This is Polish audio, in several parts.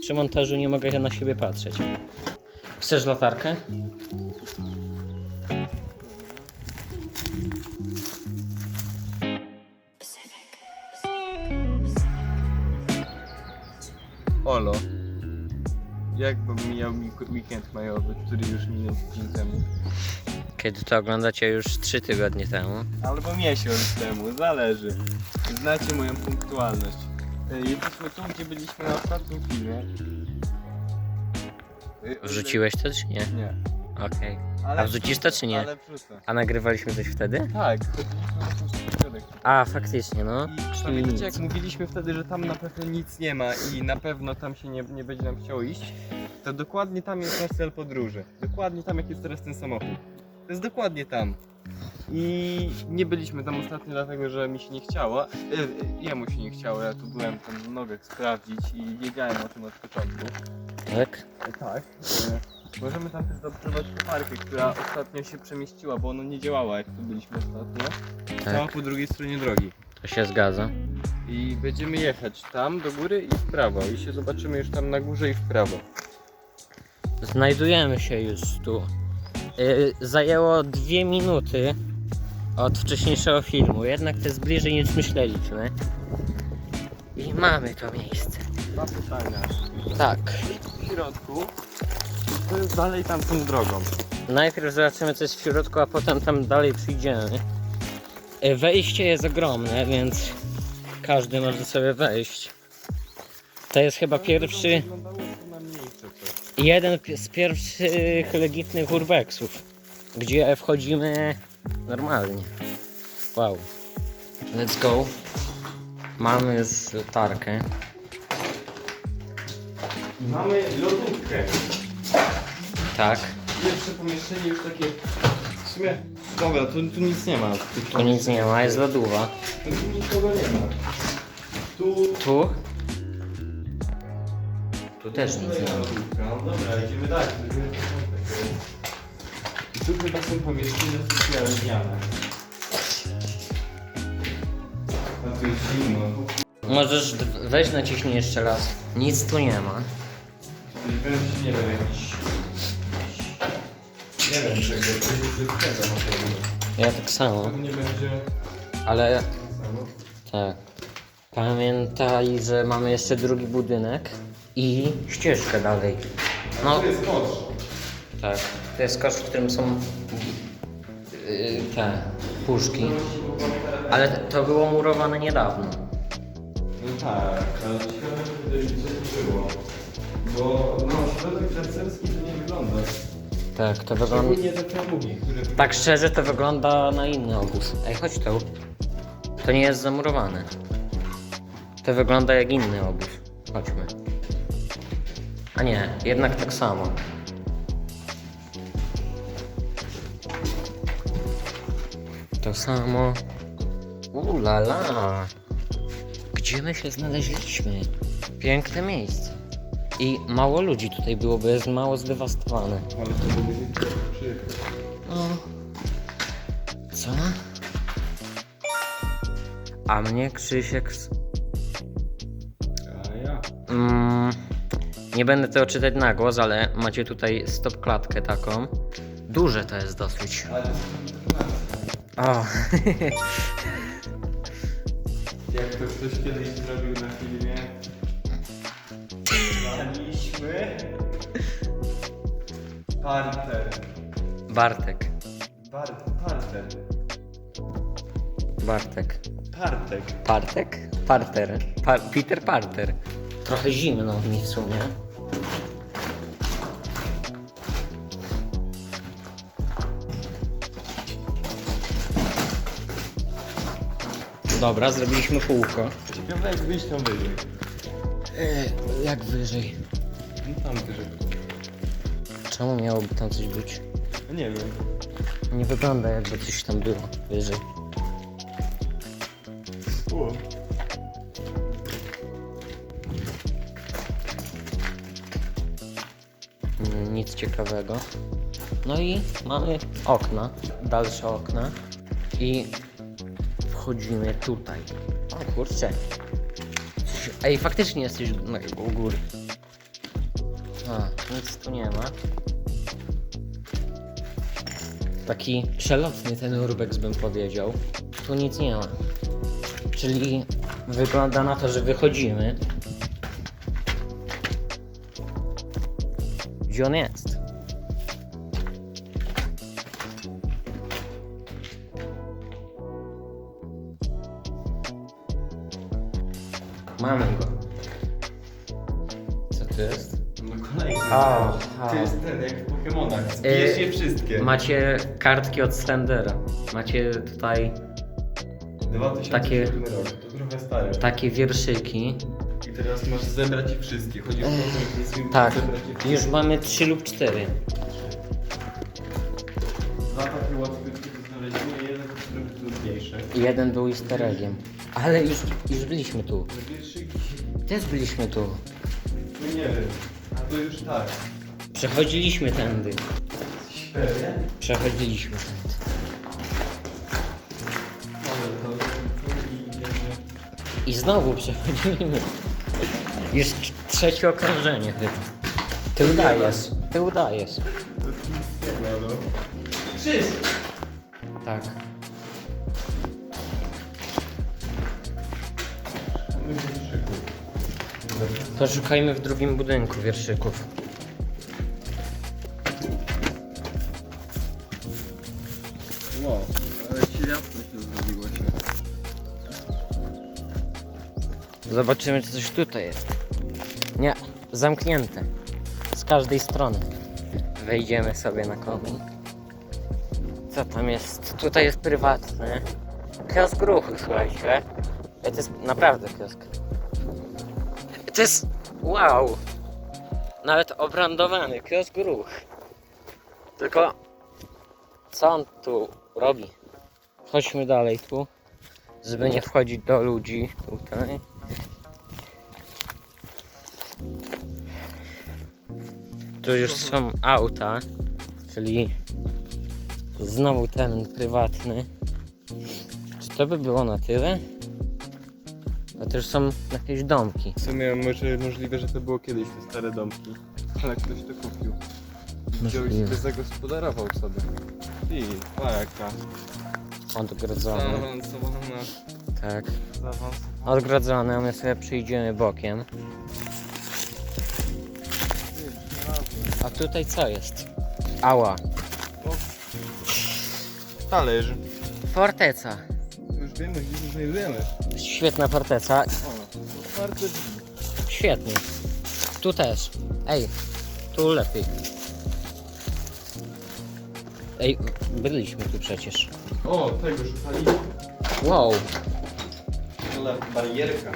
Przy montażu nie mogę na siebie patrzeć. Chcesz latarkę? Olo. Jak mijał mi weekend majowy, który już minął tydzień temu? Kiedy to oglądacie już 3 tygodnie temu. Albo miesiąc temu, zależy. Znacie moją punktualność. E, Jesteśmy tu, gdzie byliśmy na ostatnim filmie. E, Wrzuciłeś to czy nie? Nie. Okej. Ale A wrzucisz to, czy nie? Ale wrzucę. A nagrywaliśmy coś wtedy? Tak, chodziliśmy na ten środek. A, faktycznie, no. I pamiętacie jak mówiliśmy wtedy, że tam na pewno nic nie ma i na pewno tam się nie, nie będzie nam chciało iść, to dokładnie tam jest nasz cel podróży. Dokładnie tam jak jest teraz ten samochód. To jest dokładnie tam. I nie byliśmy tam ostatnio dlatego, że mi się nie chciało. E, e, jemu się nie chciało, ja tu byłem tam nogę sprawdzić i wiedziałem o tym od początku. Tak? E, tak. E, możemy tam też zaobserwować koparkę, która ostatnio się przemieściła, bo ona nie działała jak tu byliśmy ostatnio. Stała Tak. po drugiej stronie drogi. To się zgadza. I będziemy jechać tam do góry i w prawo. I się zobaczymy już tam na górze i w prawo. Znajdujemy się już tu. Yy, zajęło dwie minuty od wcześniejszego filmu, jednak to jest bliżej niż myśleliśmy. I mamy to miejsce. Dwa pytania. Tak. W środku to jest dalej tamtą drogą. Najpierw zobaczymy co jest w środku, a potem tam dalej przyjdziemy. Yy, Wejście jest ogromne, więc każdy może sobie wejść. To jest chyba pierwszy, jeden z pierwszych legitnych urbexów, gdzie wchodzimy normalnie. Wow. Let's go. Mamy już tarkę. Mamy lodówkę. Tak. Pierwsze pomieszczenie już takie... W sumie... Dobra, tu, tu nic nie ma. tych Tu nic nie ma, jest lodówa. Tu nikogo nie ma. Tu... Tu? Tu też nic nie ma. No dobra, idziemy dalej. Na początek. I tu chyba są pomieszczenia specjalne. A tu jest zimno. Możesz d- weź naciśnij jeszcze raz. Nic tu nie ma. Będzie, nie wiem, jakiś... Nie wiem czego, to jest wyprzedza na pewno. Ja tak samo, Pewnie będzie... ale Samo. tak. Pamiętaj, że mamy jeszcze drugi budynek i ścieżkę dalej. No, To jest kosz. tak. To jest kosz, w którym są yy, te puszki. Ale to było murowane niedawno. No tak, ale ciekawe, żeby coś było. Bo no, środek harcerski to nie wygląda. Tak, to wygląda... Szczególnie te promugi, które... Tak szczerze to wygląda na inny obóz. Ej, chodź tu. To nie jest zamurowane. To wygląda jak inny obóz. Chodźmy. A nie, jednak tak samo. To samo. Ula la. Gdzie my się znaleźliśmy? Piękne miejsce. I mało ludzi tutaj było, bo jest mało zdewastowane. Ale to przyjechać. No. Co? A mnie Krzysiek. Nie będę tego czytać na głos, ale macie tutaj stop klatkę taką. Duże to jest dosyć. O, Jak to ktoś kiedyś zrobił na filmie. Znaliśmy. Parter. Bartek. Bar parter. Bartek. Partek. Partek? Parter. Pa Peter Parter. Trochę zimno mi w sumie. Dobra, zrobiliśmy kółko. Ciekawe jak wyjść tam wyżej. E, jak wyżej? No tam wyżej. Czemu miałoby tam coś być? No nie wiem. Nie wygląda jakby coś tam było wyżej. O. Mm, Nic ciekawego. No i mamy okna, dalsze okna i wchodzimy tutaj. O kurczę. Ej, faktycznie jesteś na, u góry. A, nic tu nie ma. Taki przelotny ten urbex bym powiedział. Tu nic nie ma. Czyli wygląda na to, że wychodzimy. Gdzie on jest? Mamy go. Co to jest? No kolejny. A, To jest ten, jak w Pokemonach. E, Zbierz je wszystkie. Macie kartki od Slendera. Macie tutaj 2007 takie- rok, to trochę stare. takie wierszyki. I teraz masz zebrać je wszystkie. Chodzi o to, że nic nie Tak, zebrać je wszystkie. już mamy 3 lub 4. Dwa takie łatwiejsze do znalezienia, jeden trochę trudniejszy. Jeden był easter eggiem. Ale już, już byliśmy tu. Też byliśmy tu. no nie wiem. A to już tak. Przechodziliśmy tędy. Świetnie. Przechodziliśmy tędy. To i idziemy. I znowu przechodzimy. Już tr- trzecie okrążenie chyba. Ty udajesz. Ty udajesz. To jest no. Krzyż! Tak. To szukajmy w drugim budynku wierszyków. Wow, ale ci jasno się zrobiło się. Zobaczymy, czy coś tutaj jest. Nie, zamknięte. Z każdej strony. Wejdziemy sobie na komin. Co tam jest? Tutaj jest prywatny. Kiosk ruchu, słuchajcie. To jest naprawdę kiosk. To jest... Wow! Nawet obrandowany kiosk ruch. Tylko... Co on tu robi? Chodźmy dalej tu. Żeby nie wchodzić do ludzi tutaj. Tu już są auta, czyli znowu ten prywatny. Czy to by było na tyle? To już są jakieś domki. W sumie może, możliwe, że to było kiedyś te stare domki. Ale ktoś to kupił. Wziął i Możliwe. sobie zagospodarował sobie. I jaka Odgrodzone. zaawansowana. Tak. Zaawansowana. Odgrodzone, a my sobie przyjdziemy bokiem. A tutaj co jest? Ała. Talerz. Forteca. Wiemy, gdzie się znajdujemy. Świetna forteca. O, otwarte drzwi. Świetnie. Tu też. Ej, tu lepiej. Ej, byliśmy tu przecież. O, tego szukali. Wow. Ale barierka.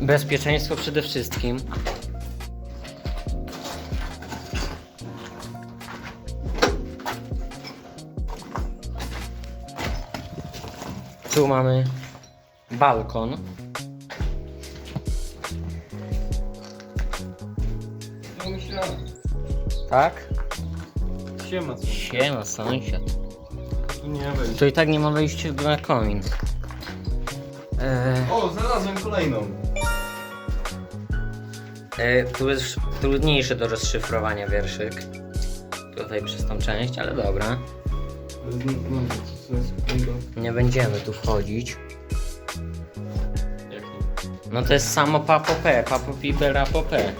Bezpieczeństwo przede wszystkim. Tu mamy balkon. Tak? Siema co? Siema, sąsiad. Tu nie wejść. Tu i tak nie ma wejścia na komin. Eee, O, znalazłem kolejną. e, tu jest trudniejszy do rozszyfrowania wierszyk. Tutaj przez tą część, ale dobra. Sekundę. Nie będziemy tu wchodzić. No to jest samo papo P, papo pipera po P.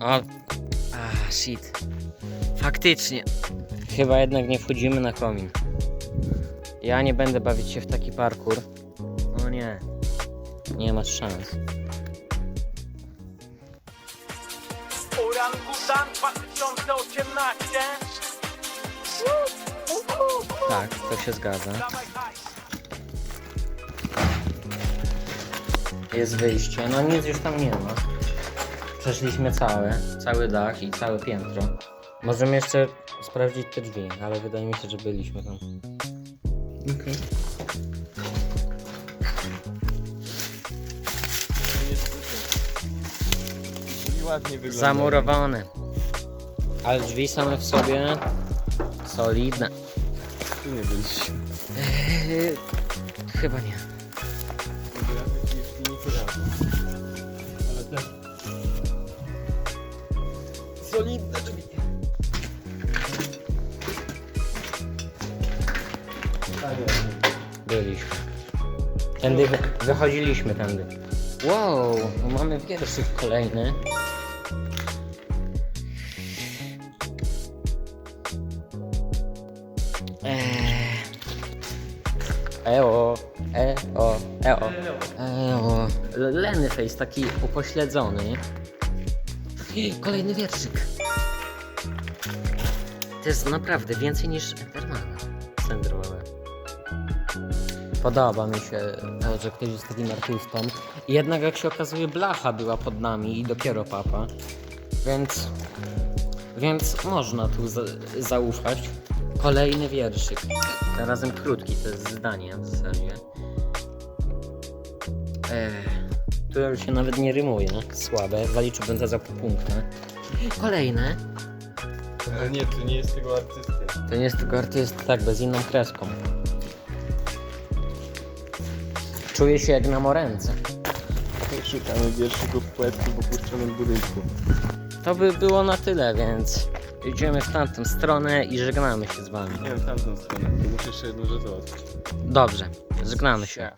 O, a shit. Faktycznie. Chyba jednak nie wchodzimy na komin. Ja nie będę bawić się w taki parkour. O nie. Nie masz szans. Orangutan 2018 Tak, to się zgadza. Dawaj hajs Jest wyjście. No nic już tam nie ma. Przeszliśmy całe, cały dach i całe piętro. Możemy jeszcze sprawdzić te drzwi, ale wydaje mi się, że byliśmy tam. Okej. Ładnie wygląda. Zamurowane. Ale drzwi same w sobie solidne. tu nie byliśmy. Eee, chyba nie. Solidne drzwi. Byliśmy. Tędy wy- wychodziliśmy tędy. Wow, mamy wierszyk kolejny. Eo, eo, eo, eo. Lenny face taki upośledzony. Kolejny wierszyk. To jest naprawdę więcej niż Endermana. Syndromowe. Podoba mi się to, że ktoś jest takim artystą. Jednak jak się okazuje, blacha była pod nami i dopiero papa. Więc. Więc można tu za, zaufać. Kolejny wierszyk. Tym razem krótki, to jest zdanie w zasadzie. Ech, tu już się nawet nie rymuje. Słabe. Zaliczyłbym to za pół punkta. Kolejne. Ale nie, to nie jest tego artysty. To nie jest tylko artysta, tak, bez inną kreską. Czuję się jak na moręce. Szukamy wierszyków poetki w opuszczonym budynku. To by było na tyle, więc idziemy w tamtą stronę i żegnamy się z wami. Nie wiem, tamtą stronę. Muszę jeszcze jedną rzecz załatwić. Dobrze, żegnamy się.